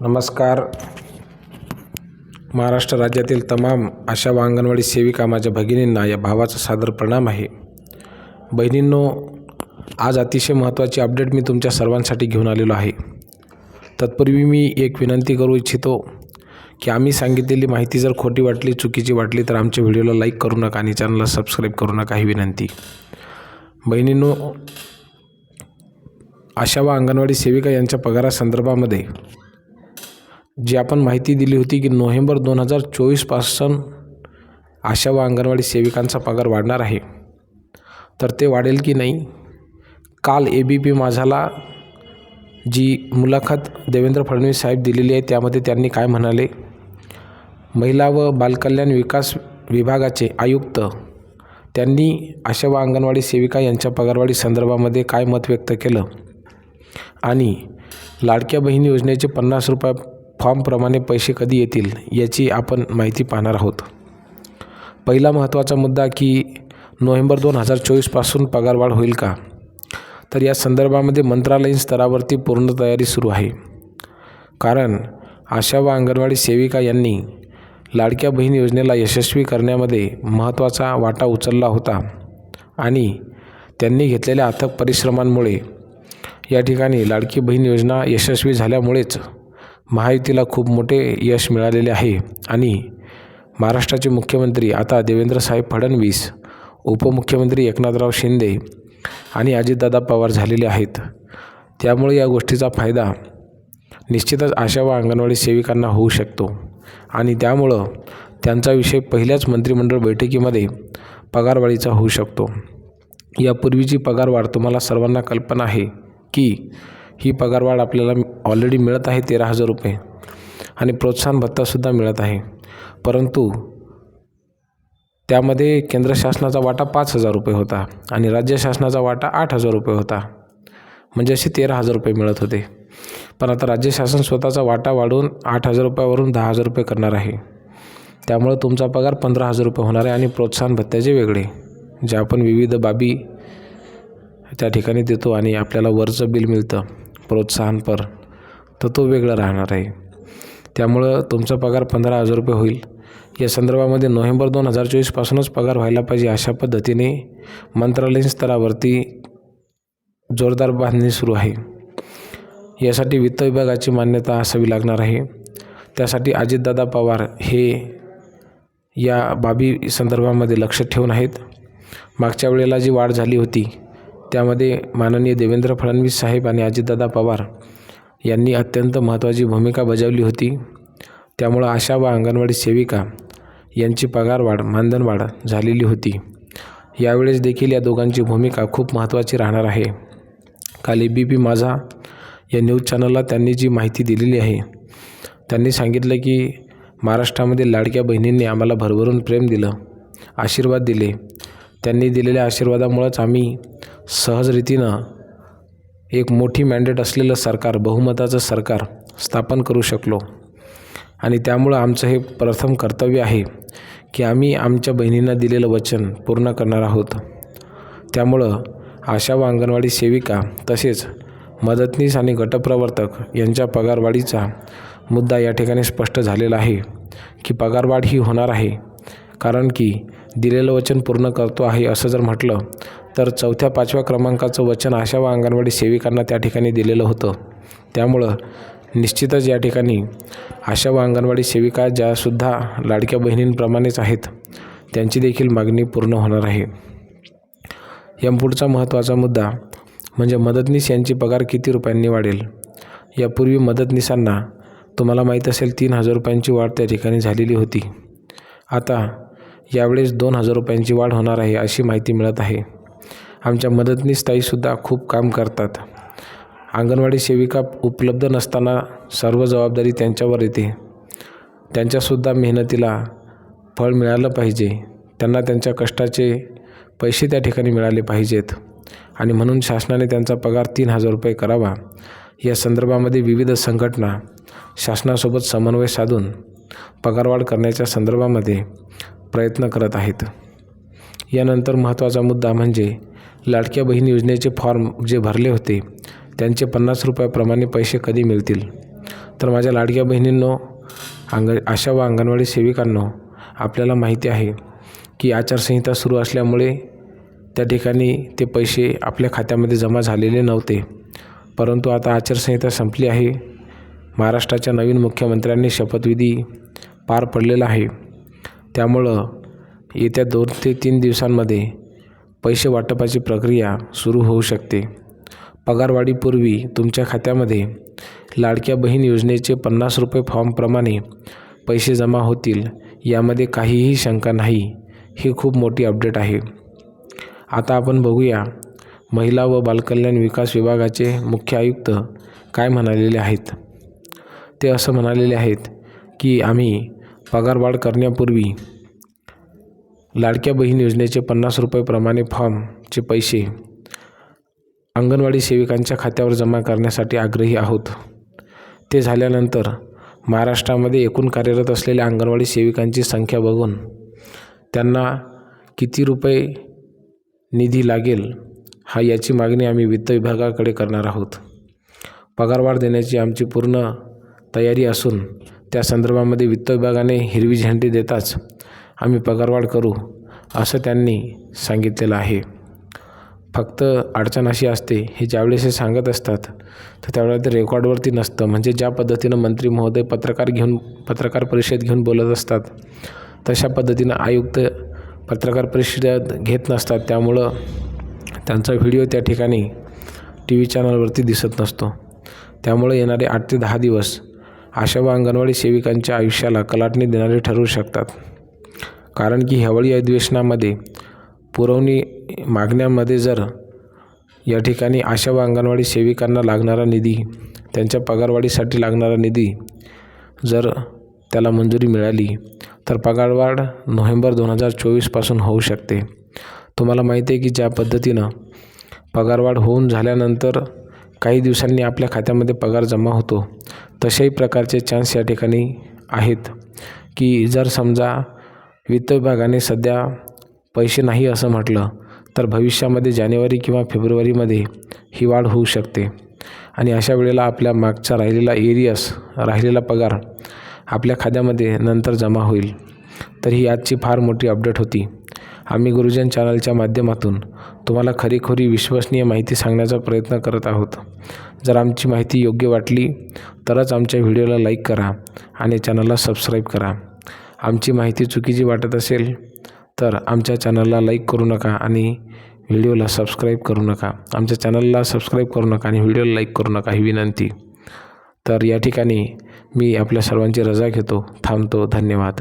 नमस्कार. महाराष्ट्र राज्यातील तमाम आशा व अंगणवाडी सेविका माझ्या भगिनींना या भावाचा सादर प्रणाम आहे. बहिणींनो आज अतिशय महत्त्वाची अपडेट मी तुमच्या सर्वांसाठी घेऊन आलेलो आहे. तत्पूर्वी मी एक विनंती करू इच्छितो की आम्ही सांगितलेली माहिती जर खोटी वाटली चुकीची वाटली तर आमच्या व्हिडिओला लाईक करू नका आणि चॅनलला सबस्क्राईब करू नका ही विनंती. बहिणींनो आशा व अंगणवाडी सेविका यांच्या पगारासंदर्भामध्ये जी आपण माहिती दिली होती की नोव्हेंबर दोन हजार चोवीसपासून आशा व अंगणवाडी सेविकांचा पगार वाढणार आहे. तर ते वाढेल की नाही? काल ए बी पी माझाला जी मुलाखत देवेंद्र फडणवीस साहेब दिलेली आहे त्यामध्ये त्यांनी काय म्हणाले? महिला व बालकल्याण विकास विभागाचे आयुक्त त्यांनी आशा व अंगणवाडी सेविका यांच्या पगारवाढी संदर्भामध्ये काय मत व्यक्त केलं? आणि लाडक्या बहीण योजनेचे पन्नास रुपये फॉर्मप्रमाणे पैसे कधी येतील याची आपण माहिती पाहणार आहोत. पहिला महत्त्वाचा मुद्दा की नोव्हेंबर दोन हजार चोवीसपासून पगारवाढ होईल का? तर या संदर्भामध्ये मंत्रालयीन स्तरावरती पूर्ण तयारी सुरू आहे. कारण आशा व अंगणवाडी सेविका यांनी लाडक्या बहीण योजनेला यशस्वी करण्यामध्ये महत्त्वाचा वाटा उचलला होता आणि त्यांनी घेतलेल्या अथक परिश्रमांमुळे या ठिकाणी लाडकी बहीण योजना यशस्वी झाल्यामुळेच महायुतीला खूप मोठे यश मिळालेले आहे. आणि महाराष्ट्राचे मुख्यमंत्री आता देवेंद्रसाहेब फडणवीस उपमुख्यमंत्री एकनाथराव शिंदे आणि अजितदादा पवार झालेले आहेत. त्यामुळे या गोष्टीचा फायदा निश्चितच आशा व अंगणवाडी सेविकांना होऊ शकतो. आणि त्यामुळं त्यांचा विषय पहिल्याच मंत्रिमंडळ बैठकीमध्ये पगारवाढीचा होऊ शकतो. यापूर्वीची पगारवाढ तुम्हाला सर्वांना कल्पना आहे की ही पगारवाढ आपल्याला ऑलरेडी मिळत आहे तेरा हजार रुपये. आणि प्रोत्साहन भत्तासुद्धा मिळत आहे. परंतु त्यामध्ये केंद्र शासनाचा वाटा पाच हजार रुपये होता आणि राज्य शासनाचा वाटा आठ हजार रुपये होता. म्हणजे असे तेरा हजार रुपये मिळत होते. पण आता राज्य शासन स्वतःचा वाटा वाढवून आठ हजार रुपयावरून दहा हजार रुपये करणार आहे. त्यामुळं तुमचा पगार पंधरा हजार रुपये होणार आहे आणि प्रोत्साहन भत्त्याचे वेगळे. जे आपण विविध बाबी त्या ठिकाणी देतो आणि आपल्याला वरचं बिल मिळतं. प्रोत्साहनपर तर तो वेगळा राहणार आहे. त्यामुळं तुमचा पगार पंधरा हजार रुपये होईल. या संदर्भामध्ये नोव्हेंबर दोन हजार चोवीसपासूनच पगार व्हायला पाहिजे अशा पद्धतीने मंत्रालयीन स्तरावरती जोरदार बांधणी सुरू आहे. यासाठी वित्त विभागाची मान्यता असावी लागणार आहे. त्यासाठी अजितदादा पवार हे या बाबी संदर्भामध्ये लक्ष ठेवून आहेत. मागच्या वेळेला जी वाढ झाली होती त्यामध्ये माननीय देवेंद्र फडणवीस साहेब आणि अजितदादा पवार यांनी अत्यंत महत्त्वाची भूमिका बजावली होती. त्यामुळं आशा व अंगणवाडी सेविका यांची पगारवाढ मानधनवाढ झालेली होती. यावेळेस देखील या दोघांची भूमिका खूप महत्त्वाची राहणार आहे. काल ए बी पी माझा या न्यूज चॅनलला त्यांनी जी माहिती दिलेली आहे त्यांनी सांगितलं की महाराष्ट्रामध्ये लाडक्या बहिणींनी आम्हाला भरभरून प्रेम दिलं आशीर्वाद दिले. त्यांनी दिलेल्या आशीर्वादामुळंच आम्ही सहजरीतीनं एक मोठी मॅन्डेट असलेलं सरकार बहुमताचं सरकार स्थापन करू शकलो. आणि त्यामुळं आमचं हे प्रथम कर्तव्य आहे की आम्ही आमच्या बहिणींना दिलेलं वचन पूर्ण करणार आहोत. त्यामुळं आशा व अंगणवाडी सेविका तसेच मदतनीस आणि गटप्रवर्तक यांच्या पगारवाढीचा मुद्दा या ठिकाणी स्पष्ट झालेला आहे की पगारवाढ ही होणार आहे. कारण की दिलेलं वचन पूर्ण करतो आहे असं जर म्हटलं तर चौथ्या पाचव्या क्रमांकाचं वचन आशा व अंगणवाडी सेविकांना त्या ठिकाणी दिलेलं होतं. त्यामुळं निश्चितच या ठिकाणी आशा व अंगणवाडी सेविका ज्यासुद्धा लाडक्या बहिणींप्रमाणेच आहेत त्यांची देखील मागणी पूर्ण होणार आहे. या पुढचा महत्त्वाचा मुद्दा म्हणजे मदतनीस यांची पगार किती रुपयांनी वाढेल? यापूर्वी मदतनीसांना तुम्हाला माहीत असेल तीन हजार रुपयांची वाढ त्या ठिकाणी झालेली होती. आता यावेळेस दोन हजार रुपयांची वाढ होणार आहे अशी माहिती मिळत आहे. आमच्या मदतनीस ताईसुद्धा खूप काम करतात. अंगणवाडी सेविका उपलब्ध नसताना सर्व जबाबदारी त्यांच्यावर येते. त्यांच्यासुद्धा मेहनतीला फळ मिळालं पाहिजे. त्यांना त्यांच्या कष्टाचे पैसे त्या ठिकाणी मिळाले पाहिजेत. आणि म्हणून शासनाने त्यांचा पगार तीन हजार रुपये करावा. या संदर्भामध्ये विविध संघटना शासनासोबत समन्वय साधून पगारवाढ करण्याच्या संदर्भामध्ये प्रयत्न करत आहेत. यानंतर महत्त्वाचा मुद्दा म्हणजे लाडक्या बहीण योजनेचे फॉर्म जे भरले होते त्यांचे पन्नास रुपयाप्रमाणे पैसे कधी मिळतील? तर माझ्या लाडक्या बहिणींनो अंग आशा व अंगणवाडी सेविकांनो आपल्याला माहिती आहे की आचारसंहिता सुरू असल्यामुळे त्या ठिकाणी ते पैसे आपल्या खात्यामध्ये जमा झालेले नव्हते. परंतु आता आचारसंहिता संपली आहे. महाराष्ट्राच्या नवीन मुख्यमंत्र्यांनी शपथविधी पार पडलेला आहे. त्यामुळं येत्या दोन ते तीन दिवसांमध्ये पैसे वाटपाची प्रक्रिया सुरू होऊ शकते. पगारवाढीपूर्वी तुमच्या खात्यामध्ये लाडक्या बहीण योजनेचे पन्नास रुपये फॉर्मप्रमाणे पैसे जमा होतील यामध्ये काहीही शंका नाही. ही खूप मोठी अपडेट आहे. आता आपण बघूया महिला व बालकल्याण विकास विभागाचे मुख्य आयुक्त काय म्हणालेले आहेत. ते असं म्हणालेले आहेत की आम्ही पगारवाढ करण्यापूर्वी लाडक्या बहीण योजनेचे पन्नास रुपयेप्रमाणे फॉर्मचे पैसे अंगणवाडी सेविकांच्या खात्यावर जमा करण्यासाठी आग्रही आहोत. ते झाल्यानंतर महाराष्ट्रामध्ये एकूण कार्यरत असलेल्या अंगणवाडी सेविकांची संख्या बघून त्यांना किती रुपये निधी लागेल हा याची मागणी आम्ही वित्त विभागाकडे करणार आहोत. पगारवाढ देण्याची आमची पूर्ण तयारी असून त्या संदर्भामध्ये वित्त विभागाने हिरवी झेंडी देताच आम्ही पगारवाढ करू असं त्यांनी सांगितलेलं आहे. फक्त अडचण अशी असते हे ज्यावेळेस हे सांगत असतात तर त्यावेळेला ते रेकॉर्डवरती नसतं. म्हणजे ज्या पद्धतीनं मंत्री महोदय पत्रकार घेऊन पत्रकार परिषद घेऊन बोलत असतात तशा पद्धतीनं आयुक्त पत्रकार परिषद घेत नसतात. त्यामुळं त्यांचा व्हिडिओ त्या ठिकाणी टी व्ही चॅनलवरती दिसत नसतो. त्यामुळे येणारे आठ ते दहा दिवस आशा व अंगणवाडी सेविकांच्या आयुष्याला कलाटणी देणारे ठरू शकतात. कारण की ह्यावेळी अधिवेशनामध्ये पुरवणी मागण्यामध्ये जर या ठिकाणी आशा व अंगणवाडी सेविकांना लागणारा निधी त्यांच्या पगारवाढीसाठी लागणारा निधी जर त्याला मंजुरी मिळाली तर पगारवाढ नोव्हेंबर दोन हजार चोवीसपासून होऊ शकते. तुम्हाला माहिती आहे की ज्या पद्धतीनं पगारवाढ होऊन झाल्यानंतर काही दिवसांनी आपल्या खात्यामध्ये पगार जमा होतो. तशाही प्रकारचे चान्स या ठिकाणी आहेत की जर समजा वित्त विभागाने सध्या पैसे नाही असं म्हटलं तर भविष्यामध्ये जानेवारी किंवा फेब्रुवारीमध्ये ही वाढ होऊ शकते. आणि अशा वेळेला आपल्या मागचा राहिलेला एरियस राहिलेला पगार आपल्या खात्यामध्ये नंतर जमा होईल. तर ही आजची फार मोठी अपडेट होती. आम्ही गुरुजन चॅनलच्या माध्यमातून तुम्हाला खरीखुरी विश्वसनीय माहिती सांगण्याचा प्रयत्न करत आहोत. जर आमची माहिती योग्य वाटली तरच आमच्या व्हिडिओला लाईक करा आणि चॅनलला सबस्क्राईब करा. आमची माहिती चुकीची वाटत असेल तर आमच्या चॅनलला लाईक करू नका आणि व्हिडिओला सबस्क्राईब करू नका. आमच्या चॅनलला सबस्क्राईब करू नका आणि व्हिडिओला लाईक करू नका ही विनंती. तर या ठिकाणी मी आपल्या सर्वांची रजा घेतो. थांबतो. धन्यवाद.